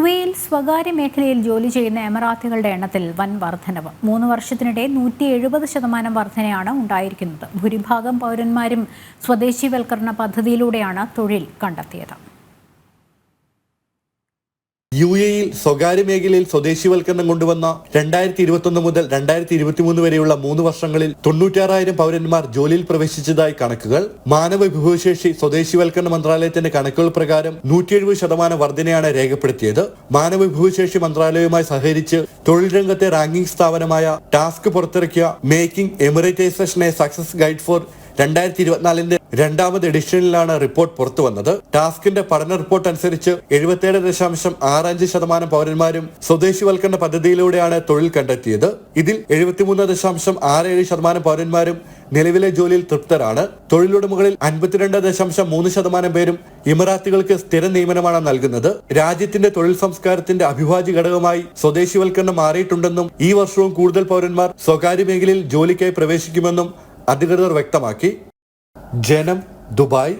U എയിൽ സ്വകാര്യ മേഖലയിൽ ജോലി ചെയ്യുന്ന എമറാത്തികളുടെ എണ്ണത്തിൽ വൻ വർധനവ്. മൂന്ന് വർഷത്തിനിടെ നൂറ്റി എഴുപത് ശതമാനം വർധനയാണ് ഉണ്ടായിരിക്കുന്നത്. ഭൂരിഭാഗം പൗരന്മാരും സ്വദേശിവൽക്കരണ പദ്ധതിയിലൂടെയാണ് തൊഴിൽ കണ്ടെത്തിയത്. യു എയിൽ സ്വകാര്യ മേഖലയിൽ സ്വദേശിവൽക്കരണം കൊണ്ടുവന്ന രണ്ടായിരത്തി ഇരുപത്തൊന്ന് മുതൽ രണ്ടായിരത്തി ഇരുപത്തിമൂന്ന് വരെയുള്ള മൂന്ന് വർഷങ്ങളിൽ തൊണ്ണൂറ്റാറായിരം പൗരന്മാർ ജോലിയിൽ പ്രവേശിച്ചതായി കണക്കുകൾ. മാനവ വിഭവശേഷി സ്വദേശിവൽക്കരണ മന്ത്രാലയത്തിന്റെ കണക്കുകൾ പ്രകാരം നൂറ്റി എഴുപത് ശതമാനം വർധനയാണ് രേഖപ്പെടുത്തിയത്. മാനവ വിഭവശേഷി മന്ത്രാലയവുമായി സഹകരിച്ച് തൊഴിൽ രംഗത്തെ റാങ്കിംഗ് സ്ഥാപനമായ ടാസ്ക് പുറത്തിറക്കിയ making Emiratisation a success guide for രണ്ടായിരത്തി ഇരുപത്തിനാലിന്റെ രണ്ടാമത് എഡിഷനിലാണ് റിപ്പോർട്ട് പുറത്തു വന്നത് ടാസ്കിന്റെ പഠന റിപ്പോർട്ട് അനുസരിച്ച് എഴുപത്തിയേഴ് ദശാംശം ആറ് അഞ്ച് ശതമാനം പൗരന്മാരും സ്വദേശിവൽക്കരണ പദ്ധതിയിലൂടെയാണ് തൊഴിൽ കണ്ടെത്തിയത്. ഇതിൽ എഴുപത്തിമൂന്ന് ദശാംശം ആറ് ഏഴ് ശതമാനം പൗരന്മാരും നിലവിലെ ജോലിയിൽ തൃപ്തരാണ്. തൊഴിലുടമകളിൽ അൻപത്തിരണ്ട് ദശാംശം മൂന്ന് ശതമാനം പേരും ഇമറാത്തികൾക്ക് സ്ഥിര നിയമനമാണ് നൽകുന്നത്. രാജ്യത്തിന്റെ തൊഴിൽ സംസ്കാരത്തിന്റെ അഭിവാജ്യ ഘടകമായി സ്വദേശിവൽക്കരണം മാറിയിട്ടുണ്ടെന്നും ഈ വർഷവും കൂടുതൽ പൗരന്മാർ സ്വകാര്യ മേഖലയിൽ ജോലിക്കായി പ്രവേശിക്കുമെന്നും അധികൃതർ വ്യക്തമാക്കി. ജനം ദുബായ്